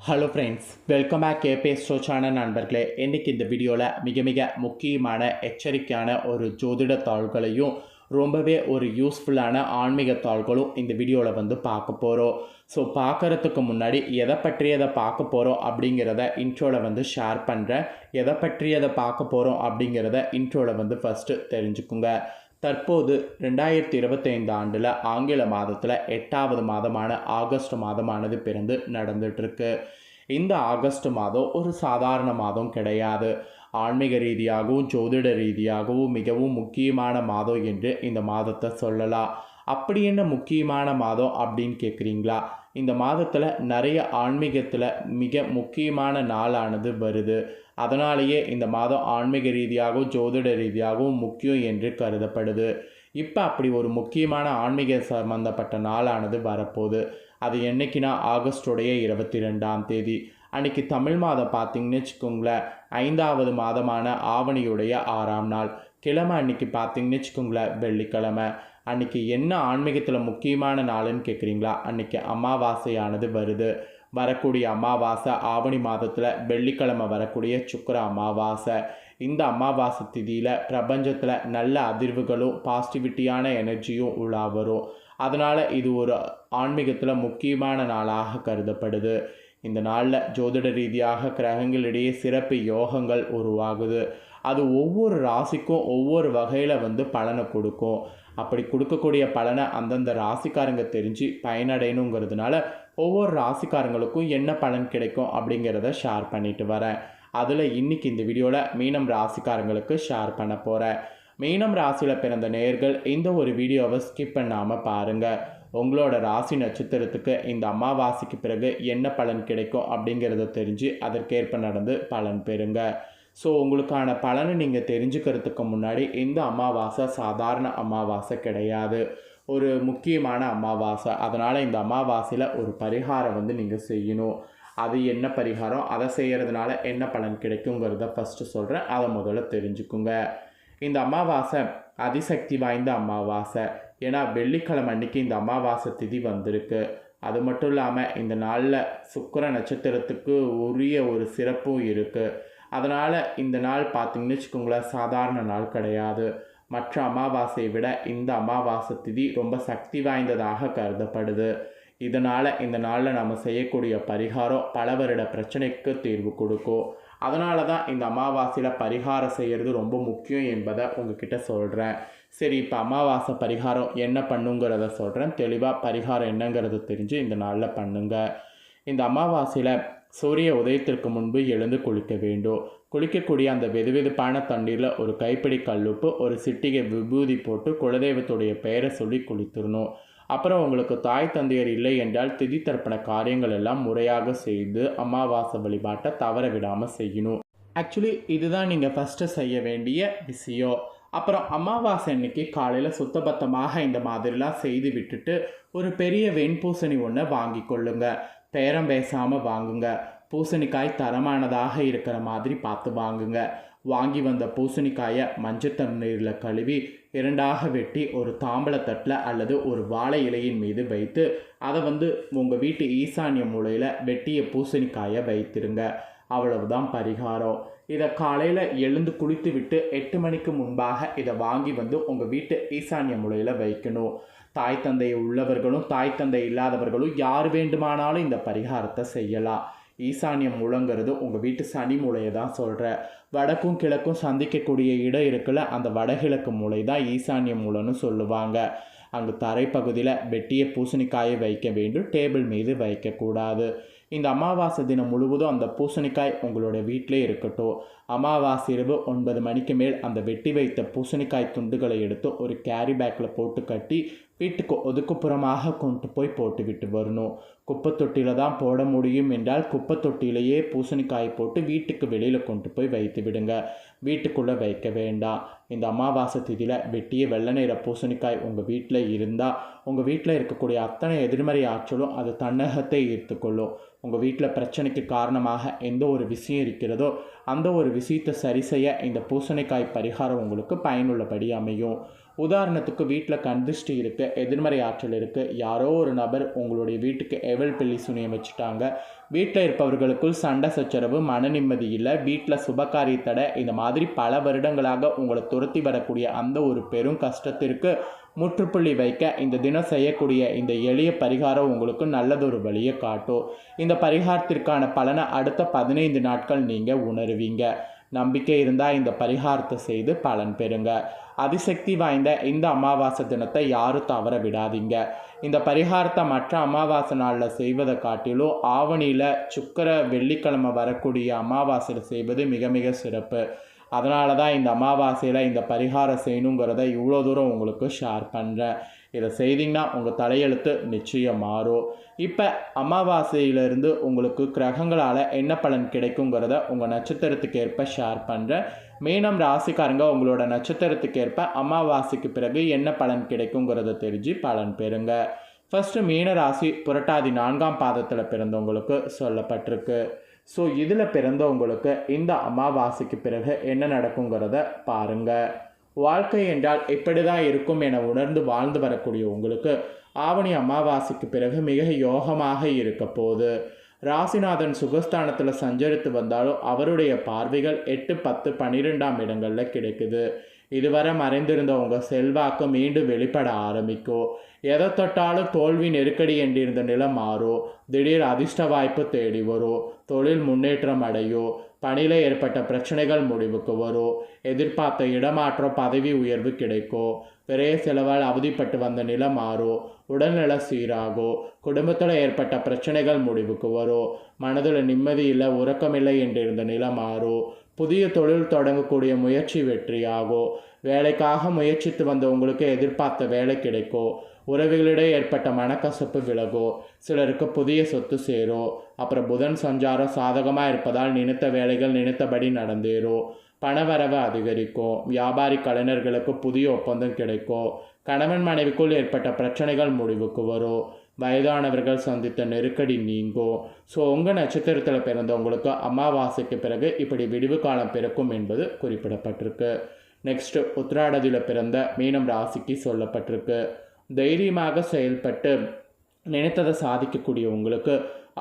Hello friends welcome back கேபே channel நண்பர்களே. இன்றைக்கி இந்த வீடியோவில் மிக மிக முக்கியமான எச்சரிக்கையான ஒரு ஜோதிட தாள்களையும் ரொம்பவே ஒரு யூஸ்ஃபுல்லான ஆன்மீக தாள்களும் இந்த வீடியோவில் வந்து பார்க்க போகிறோம் ஸோ பார்க்குறதுக்கு முன்னாடி எதை பற்றியதை பார்க்க போகிறோம் அப்படிங்கிறத இன்ட்ரோவில் வந்து ஷேர் பண்ணுறேன் எதை பற்றியதை பார்க்க போகிறோம் அப்படிங்கிறத இன்ட்ரோவில் வந்து ஃபஸ்ட்டு தெரிஞ்சுக்குங்க. தற்போது ரெண்டாயிரத்தி இருபத்தைந்து ஆண்டில் ஆங்கில மாதத்தில் எட்டாவது மாதமான ஆகஸ்ட் மாதமானது பிறந்து நடந்துட்டுருக்கு. இந்த ஆகஸ்ட் மாதம் ஒரு சாதாரண மாதம் கிடையாது. ஆன்மீக ரீதியாகவும் ஜோதிட ரீதியாகவும் மிகவும் முக்கியமான மாதம் என்று இந்த மாதத்தை சொல்லலாம். அப்படி என்ன முக்கியமான மாதம் அப்படின்னு கேட்குறீங்களா இந்த மாதத்தில் நிறைய ஆன்மீகத்தில் மிக முக்கியமான நாளானது வருது. அதனாலேயே இந்த மாதம் ஆன்மீக ரீதியாகவும் ஜோதிட ரீதியாகவும் முக்கியம் என்று கருதப்படுது. இப்போ அப்படி ஒரு முக்கியமான ஆன்மீக சம்பந்தப்பட்ட நாளானது வரப்போகுது. அது என்னைக்குன்னா ஆகஸ்டுடைய இருபத்தி ரெண்டாம் தேதி. அன்றைக்கி தமிழ் மாதம் பார்த்தீங்கன்னு வச்சுக்கோங்களேன் ஐந்தாவது மாதமான ஆவணியுடைய ஆறாம் நாள். கிழமை அன்னைக்கு பார்த்தீங்கன்னு வச்சுக்கோங்களேன் வெள்ளிக்கிழமை. அன்னைக்கு என்ன ஆன்மீகத்தில் முக்கியமான நாளுன்னு கேட்குறீங்களா அன்றைக்கி அமாவாசையானது வருது. வரக்கூடிய அமாவாசை ஆவணி மாதத்தில் வெள்ளிக்கிழமை வரக்கூடிய சுக்கர அமாவாசை. இந்த அமாவாசை திதியில் பிரபஞ்சத்தில் நல்ல அதிர்வுகளும் பாசிட்டிவிட்டியான எனர்ஜியும் உலா வரும் அதனால் இது ஒரு ஆன்மீகத்தில் முக்கியமான நாளாக கருதப்படுது. இந்த நாளில் ஜோதிட ரீதியாக கிரகங்களிடையே சிறப்பு யோகங்கள் உருவாகுது. அது ஒவ்வொரு ராசிக்கும் ஒவ்வொரு வகையில் வந்து பலனை கொடுக்கும். அப்படி கொடுக்கக்கூடிய பலனை அந்தந்த ராசிக்காரங்க தெரிஞ்சு பயனடையணுங்கிறதுனால ஒவ்வொரு ராசிக்காரங்களுக்கும் என்ன பலன் கிடைக்கும் அப்படிங்கிறத ஷேர் பண்ணிட்டு வரேன். அதில் இன்றைக்கி இந்த வீடியோவில் மீனம் ராசிக்காரங்களுக்கு ஷேர் பண்ண போகிறேன் மீனம் ராசியில் பிறந்த நேர்கள் இந்த ஒரு வீடியோவை ஸ்கிப் பண்ணாமல் பாருங்கள் உங்களோட ராசி நட்சத்திரத்துக்கு இந்த அமாவாசைக்கு பிறகு என்ன பலன் கிடைக்கும் அப்படிங்கிறத தெரிஞ்சு அதற்கேற்ப நடந்து பலன் பெறுங்கள் ஸோ உங்களுக்கான பலனை நீங்கள் தெரிஞ்சுக்கிறதுக்கு முன்னாடி இந்த அமாவாசை சாதாரண அமாவாசை கிடையாது. ஒரு முக்கியமான அமாவாசை. அதனால் இந்த அமாவாசையில் ஒரு பரிகாரம் வந்து நீங்கள் செய்யணும். அது என்ன பரிகாரம்? அதை செய்கிறதுனால என்ன பலன் கிடைக்குங்கிறத ஃபஸ்ட்டு சொல்கிறேன் அதை முதல்ல தெரிஞ்சுக்குங்க. இந்த அமாவாசை அதிசக்தி வாய்ந்த அமாவாசை. ஏன்னா வெள்ளிக்கிழமை அன்னைக்கு இந்த அமாவாசை திதி வந்திருக்கு. அது மட்டும் இல்லாமல் இந்த நாளில் சுக்கர நட்சத்திரத்துக்கு உரிய ஒரு சிறப்பும் இருக்குது அதனால் இந்த நாள் பார்த்திங்கன்னு வச்சுக்கோங்களேன் சாதாரண நாள் கிடையாது. மற்ற அமாவாசையை விட இந்த அமாவாசை திதி ரொம்ப சக்தி வாய்ந்ததாக கருதப்படுது. இதனால் இந்த நாளில் நம்ம செய்யக்கூடிய பரிகாரம் பல வருட பிரச்சனைக்கு தீர்வு கொடுக்கும். அதனால தான் இந்த அமாவாசையில் பரிகாரம் செய்கிறது ரொம்ப முக்கியம் என்பதை உங்ககிட்ட சொல்கிறேன் சரி இப்போ அமாவாசை பரிகாரம் என்ன பண்ணுங்கிறத சொல்கிறேன் தெளிவாக பரிகாரம் என்னங்கிறத தெரிஞ்சு இந்த நாளில் பண்ணுங்கள் இந்த அமாவாசையில் சூரிய உதயத்திற்கு முன்பு எழுந்து குளிக்க வேண்டும். குளிக்கக்கூடிய அந்த வெதுவெதுப்பான தண்ணீரில் ஒரு கைப்பிடி கல்லுப்பு ஒரு சிட்டிகை விபூதி போட்டு குலதெய்வத்துடைய பெயரை சொல்லி குளித்துடணும். அப்புறம் உங்களுக்கு தாய் தந்தையர் இல்லை என்றால் திதி தரப்பின காரியங்கள் எல்லாம் முறையாக செய்து அமாவாசை வழிபாட்டை தவற விடாமல் செய்யணும். ஆக்சுவலி இதுதான் நீங்கள் ஃபஸ்ட்டு செய்ய வேண்டிய விஷயம். அப்புறம் அமாவாசை அன்னைக்கு காலையில் சுத்தபத்தமாக இந்த மாதிரிலாம் செய்து விட்டுட்டு ஒரு பெரிய வெண்பூசணி ஒன்று வாங்கி கொள்ளுங்கள் பேரம் பேசாமல் வாங்குங்க. பூசணிக்காய் தரமானதாக இருக்கிற மாதிரி பார்த்து வாங்குங்க. வாங்கி வந்த பூசணிக்காயை மஞ்சள் தண்ணீரில் கழுவி இரண்டாக வெட்டி ஒரு தாம்பளத்தட்டில் அல்லது ஒரு வாழை இலையின் மீது வைத்து அதை வந்து உங்கள் வீட்டு ஈசானிய மூலையில் வெட்டிய பூசணிக்காயை வைத்திருங்க. அவ்வளவுதான் பரிகாரம். இதை காலையில் எழுந்து குளித்து விட்டு எட்டு மணிக்கு முன்பாக இதை வாங்கி வந்து உங்கள் வீட்டு ஈசானிய மூலையில் வைக்கணும். தாய் தந்தை உள்ளவர்களும் தாய் தந்தை இல்லாதவர்களும் யார் வேண்டுமானாலும் இந்த பரிகாரத்தை செய்யலாம். ஈசானியம் மூலங்கிறது உங்கள் வீட்டு சனி மூலையை தான் சொல்கிறேன் வடக்கும் கிழக்கும் சந்திக்கக்கூடிய இடம் இருக்குல்ல அந்த வடகிழக்கு மூலை தான் ஈசானிய மூலன்னு சொல்லுவாங்க. அங்கு தரைப்பகுதியில் வெட்டிய பூசணிக்காயை வைக்க வேண்டும் டேபிள் மீது வைக்கக்கூடாது. இந்த அமாவாசை தினம் முழுவதும் அந்த பூசணிக்காய் உங்களுடைய வீட்டிலே இருக்கட்டும். அமாவாசை இரவு ஒன்பது மணிக்கு மேல் அந்த வெட்டி வைத்த பூசணிக்காய் துண்டுகளை எடுத்து ஒரு கேரி பேக்கில் போட்டு கட்டி வீட்டுக்கு ஒதுக்குப்புறமாக கொண்டு போய் போட்டுவிட்டு வரணும். குப்பை தொட்டியில் தான் போட முடியும் என்றால் குப்பை தொட்டியிலேயே பூசணிக்காய் போட்டு வீட்டுக்கு வெளியில் கொண்டு போய் வைத்து விடுங்க. வீட்டுக்குள்ளே வைக்க வேண்டாம். இந்த அமாவாசை திதியில் வெட்டிய வெள்ளை நிற பூசணிக்காய் உங்கள் வீட்டில் இருந்தால் உங்கள் வீட்டில் இருக்கக்கூடிய அத்தனை எதிர்மறை ஆற்றலும் அது தன்னகத்தை ஈர்த்துக்கொள்ளும் உங்கள் வீட்டில் பிரச்சனைக்கு காரணமாக எந்த ஒரு விஷயம் இருக்கிறதோ அந்த ஒரு விஷயத்தை சரி செய்ய இந்த பூசணிக்காய் பரிகாரம் உங்களுக்கு பயனுள்ளபடி அமையும். உதாரணத்துக்கு வீட்டில் கந்திஷ்டி இருக்குது எதிர்மறை ஆற்றல் இருக்குது யாரோ ஒரு நபர் உங்களுடைய வீட்டுக்கு எவல் பிள்ளி சுனியம் வச்சுட்டாங்க வீட்டில் இருப்பவர்களுக்குள் சண்டை சச்சரவு மன நிம்மதி இல்லை வீட்டில் சுபகாரிய தடை இந்த மாதிரி பல வருடங்களாக உங்களை துரத்தி வரக்கூடிய அந்த ஒரு பெரும் கஷ்டத்திற்கு முற்றுப்புள்ளி வைக்க இந்த தினம் செய்யக்கூடிய இந்த எளிய பரிகாரம் உங்களுக்கு நல்லதொரு வழியை காட்டும். இந்த பரிகாரத்திற்கான பலனை அடுத்த பதினைந்து நாட்கள் நீங்கள் உணருவீங்க. நம்பிக்கை இருந்தால் இந்த பரிகாரத்தை செய்து பலன் பெறுங்க. அதிசக்தி வாய்ந்த இந்த அமாவாசை தினத்தை யாரும் தவற விடாதீங்க. இந்த பரிகாரத்தை மற்ற அமாவாசை நாளில் செய்வதை காட்டிலும் ஆவணியில் சுக்கர வெள்ளிக்கிழமை வரக்கூடிய அமாவாசையில் செய்வது மிக மிக சிறப்பு. அதனால தான் இந்த அமாவாசையில் இந்த பரிகாரம் செய்யணுங்கிறத இவ்வளோ தூரம் உங்களுக்கு ஷேர் பண்ணுறேன் இதை செய்தீங்கன்னா உங்கள் தலையெழுத்து நிச்சயம் மாறும் இப்போ அமாவாசையிலிருந்து உங்களுக்கு கிரகங்களால் என்ன பலன் கிடைக்குங்கிறத உங்கள் நட்சத்திரத்துக்கு ஏற்ப ஷேர் பண்ணுறேன் மீனம் ராசிக்காரங்க உங்களோட நட்சத்திரத்துக்கு ஏற்ப அமாவாசைக்கு பிறகு என்ன பலன் கிடைக்குங்கிறத தெரிஞ்சு பலன் பெறுங்க. ஃபஸ்ட்டு மீன ராசி புரட்டாதி நான்காம் பாதத்தில் பிறந்தவங்களுக்கு சொல்லப்பட்டிருக்கு. ஸோ இதில் பிறந்தவங்களுக்கு இந்த அமாவாசைக்கு பிறகு என்ன நடக்குங்கிறத பாருங்கள் வாழ்க்கை என்றால் இப்படி தான் இருக்கும் என உணர்ந்து வாழ்ந்து வரக்கூடிய உங்களுக்கு ஆவணி அமாவாசைக்கு பிறகு மிக யோகமாக இருக்க போது ராசிநாதன் சுகஸ்தானத்தில் சஞ்சரித்து வந்தாலும் அவருடைய பார்வைகள் எட்டு பத்து பன்னிரெண்டாம் இடங்களில் கிடைக்குது. இதுவரை மறைந்திருந்த உங்கள் செல்வாக்கு மீண்டும் வெளிப்பட ஆரம்பிக்கும் எதை தொட்டாலும் தோல்வி நெருக்கடி என்றிருந்த நிலம் மாறும் திடீர் அதிர்ஷ்ட வாய்ப்பு தேடி வரும் தொழில் முன்னேற்றம் அடையும் பணியில் ஏற்பட்ட பிரச்சனைகள் முடிவுக்கு வரும் எதிர்பார்த்த இடமாற்றம் பதவி உயர்வு கிடைக்கும் பெரிய செலவால் அவதிப்பட்டு வந்த நிலம் மாறும் உடல்நல சீராகும் குடும்பத்தில் ஏற்பட்ட பிரச்சனைகள் முடிவுக்கு வரும் மனதில் நிம்மதி இல்லை உறக்கமில்லை என்றிருந்த நிலம் மாறும் புதிய தொழில் தொடங்கக்கூடிய முயற்சி வெற்றியாகும் வேலைக்காக முயற்சித்து வந்த உங்களுக்கு எதிர்பார்த்த வேலை கிடைக்கும் உறவுகளிடையே ஏற்பட்ட மனக்கசப்பு விலகும் சிலருக்கு புதிய சொத்து சேரும் அப்புறம் புதன் சஞ்சாரம் சாதகமாக இருப்பதால் நினைத்த வேலைகள் நினைத்தபடி நடந்தேறும் பணவரவு அதிகரிக்கும் வியாபாரி கலைஞர்களுக்கு புதிய ஒப்பந்தம் கிடைக்கும் கணவன் மனைவிக்குள் ஏற்பட்ட பிரச்சனைகள் முடிவுக்கு வரும் வயதானவர்கள் சந்தித்த நெருக்கடி நீங்கும் ஸோ உங்கள் நட்சத்திரத்தில் பிறந்தவங்களுக்கு அமாவாசைக்கு பிறகு இப்படி விடிவு காலம் பிறக்கும் என்பது குறிப்பிடப்பட்டிருக்கு. நெக்ஸ்ட்டு உத்ராடதியில் பிறந்த மீனம் ராசிக்கு சொல்லப்பட்டிருக்கு. தைரியமாக செயல்பட்டு நினைத்ததை சாதிக்கக்கூடிய உங்களுக்கு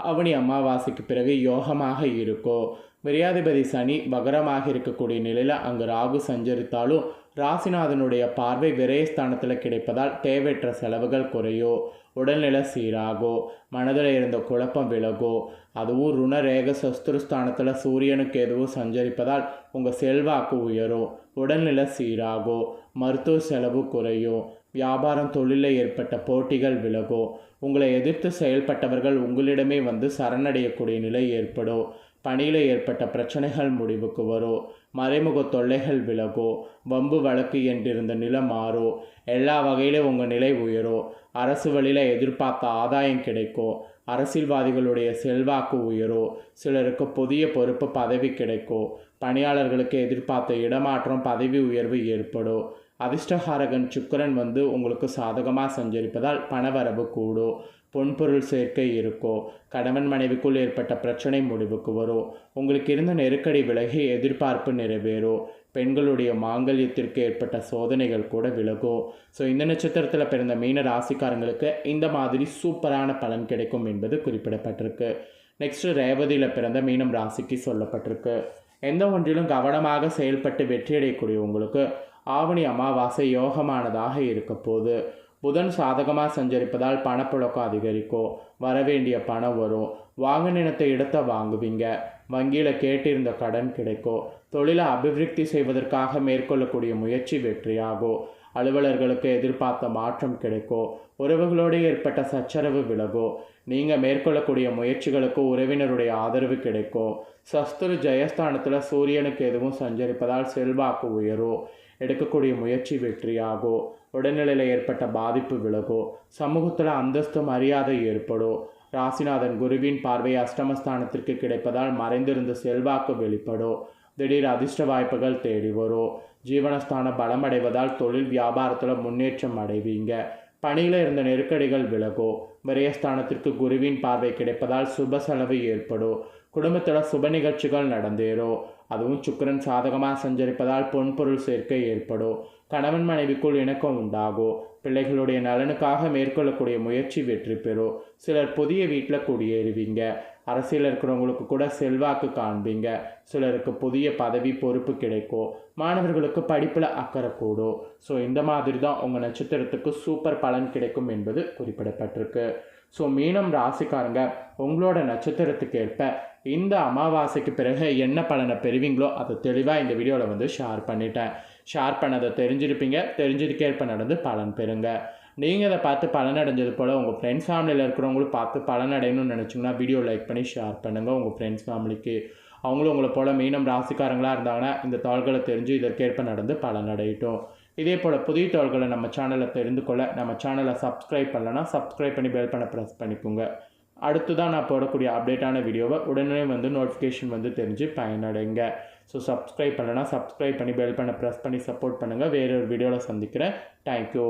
அவனி அமாவாசைக்கு பிறகு யோகமாக இருக்கும் விரியாதிபதி சனி வகரமாக இருக்கக்கூடிய நிலையில் அங்கு ராகு சஞ்சரித்தாலும் ராசிநாதனுடைய பார்வை விரயஸ்தானத்தில் கிடைப்பதால் தேவையற்ற செலவுகள் குறையோ உடல்நிலை சீராகோ மனதில் இருந்த குழப்பம் விலகோ அதுவும் ருணரேக சஸ்திரஸ்தானத்தில் சூரியனுக்கு எதுவும் சஞ்சரிப்பதால் உங்கள் செல்வாக்கு உயரும் உடல்நிலை சீராகோ மருத்துவ செலவு குறையும் வியாபாரம் தொழிலில் ஏற்பட்ட போட்டிகள் விலகும் உங்களை எதிர்த்து செயல்பட்டவர்கள் உங்களிடமே வந்து சரணடையக்கூடிய நிலை ஏற்படும் பணியில் ஏற்பட்ட பிரச்சனைகள் முடிவுக்கு வரும் மறைமுக தொல்லைகள் விலகோ வம்பு வழக்கு என்றிருந்த நிலம் மாறும் எல்லா வகையிலும் உங்கள் நிலை உயரும் அரசு வழியில் எதிர்பார்த்த ஆதாயம் கிடைக்கும் அரசியல்வாதிகளுடைய செல்வாக்கு உயரும் சிலருக்கு புதிய பொறுப்பு பதவி கிடைக்கும் பணியாளர்களுக்கு எதிர்பார்த்த இடமாற்றம் பதவி உயர்வு ஏற்படும் அதிர்ஷ்டகாரகன் சுக்கரன் வந்து உங்களுக்கு சாதகமாக சஞ்சரிப்பதால் பணவரவு கூடும் பொன்பொருள் சேர்க்கை இருக்கோ கணவன் மனைவிக்குள் ஏற்பட்ட பிரச்சனை முடிவுக்கு வரும் உங்களுக்கு இருந்த நெருக்கடி விலகி எதிர்பார்ப்பு நிறைவேறும் பெண்களுடைய மாங்கல்யத்திற்கு ஏற்பட்ட சோதனைகள் கூட விலகும் ஸோ இந்த நட்சத்திரத்தில் பிறந்த மீன ராசிக்காரங்களுக்கு இந்த மாதிரி சூப்பரான பலன் கிடைக்கும் என்பது குறிப்பிடப்பட்டிருக்கு. நெக்ஸ்ட்டு ரேவதியில் பிறந்த மீனம் ராசிக்கு சொல்லப்பட்டிருக்கு. எந்த ஒன்றிலும் கவனமாக செயல்பட்டு வெற்றியடையக்கூடிய உங்களுக்கு ஆவணி அமாவாசை யோகமானதாக இருக்க போது புதன் சாதகமாக சஞ்சரிப்பதால் பணப்புழக்கம் அதிகரிக்கும் வரவேண்டிய பணம் வரும் வாங்க நினைத்த இடத்தை வாங்குவீங்க வங்கியில் கேட்டிருந்த கடன் கிடைக்கும் தொழிலை அபிவிருத்தி செய்வதற்காக மேற்கொள்ளக்கூடிய முயற்சி வெற்றியாகும் அலுவலர்களுக்கு எதிர்பார்த்த மாற்றம் கிடைக்கும் உறவுகளோடு ஏற்பட்ட சச்சரவு விலகும் நீங்கள் மேற்கொள்ளக்கூடிய முயற்சிகளுக்கு உறவினருடைய ஆதரவு கிடைக்கும் சஸ்துரு ஜெயஸ்தானத்தில் சூரியனுக்கு எதுவும் சஞ்சரிப்பதால் செல்வாக்கு உயரும் எடுக்கக்கூடிய முயற்சி வெற்றியாகும் உடல்நிலையில் ஏற்பட்ட பாதிப்பு விலகோ சமூகத்தில் அந்தஸ்து மரியாதை ஏற்படும் ராசிநாதன் குருவின் பார்வை அஷ்டமஸ்தானத்திற்கு கிடைப்பதால் மறைந்திருந்த செல்வாக்கு வெளிப்படும் திடீர் அதிர்ஷ்ட வாய்ப்புகள் தேடி வரும் ஜீவனஸ்தானம் பலமடைவதால் தொழில் வியாபாரத்தில் முன்னேற்றம் அடைவீங்க. பணியில் இருந்த நெருக்கடிகள் விலகும் விரயஸ்தானத்திற்கு குருவின் பார்வை கிடைப்பதால் சுப செலவு ஏற்படும் குடும்பத்தில் சுப நிகழ்ச்சிகள் நடந்தேறும் அதுவும் சுக்கரன் சாதகமாக சஞ்சரிப்பதால் பொன்பொருள் சேர்க்கை ஏற்படும். கணவன் மனைவிக்குள் இணக்கம் உண்டாகும். பிள்ளைகளுடைய நலனுக்காக மேற்கொள்ளக்கூடிய முயற்சி வெற்றி பெறும். சிலர் புதிய வீட்டில் குடியேறுவீங்க. அரசியல் இருக்கிறவங்களுக்கு கூட செல்வாக்கு காண்பீங்க. சிலருக்கு புதிய பதவி பொறுப்பு கிடைக்கும். மாணவர்களுக்கு படிப்பில் அக்கறை கூடும் ஸோ இந்த மாதிரி தான் உங்கள் நட்சத்திரத்துக்கு சூப்பர் பலன் கிடைக்கும் என்பது குறிப்பிடப்பட்டிருக்கு. ஸோ மீனம் ராசிக்காரங்க உங்களோட நட்சத்திரத்துக்கு ஏற்ப இந்த அமாவாசைக்கு பிறகு என்ன பலனை பெறுவீங்களோ அதை தெளிவாக இந்த வீடியோவில் வந்து ஷேர் பண்ணிட்டேன். ஷேர் பண்ணதை தெரிஞ்சிருப்பீங்க. தெரிஞ்சதுக்கேற்ப நடந்து பலன் பெறுங்க. நீங்கள் அதை பார்த்து பலன் அடைஞ்சது போல் உங்கள் ஃப்ரெண்ட்ஸ் ஃபேமிலியில் இருக்கிறவங்களும் பார்த்து பலன் அடையணும்னு நினச்சிங்கன்னா வீடியோ லைக் பண்ணி ஷேர் பண்ணுங்கள் உங்கள் ஃப்ரெண்ட்ஸ் ஃபேமிலிக்கு அவங்களும் உங்களை போல் மீனம் ராசிக்காரங்களாக இருந்தாங்கன்னா இந்த தாள்களை தெரிஞ்சு இதற்கேற்ப நடந்து பலன் அடையட்டும் இதே போல் புதிய தகவல்களை நம்ம சேனலில் தெரிந்து கொள்ள நம்ம சேனலை சப்ஸ்கிரைப் பண்ணலன்னா சப்ஸ்கிரைப் பண்ணி பெல் பண்ண ப்ரெஸ் பண்ணிக்கோங்க. அடுத்து தான் நான் போடக்கூடிய அப்டேட்டான வீடியோவை உடனே வந்து நோட்டிஃபிகேஷன் வந்து தெரிஞ்சு பயனடைங்க. ஸோ சப்ஸ்கிரைப் பண்ணலன்னா சப்ஸ்கிரைப் பண்ணி பெல் பண்ண ப்ரெஸ் பண்ணி சப்போர்ட் பண்ணுங்கள் வேறொரு வீடியோவில் சந்திக்கிறேன். தேங்க்யூ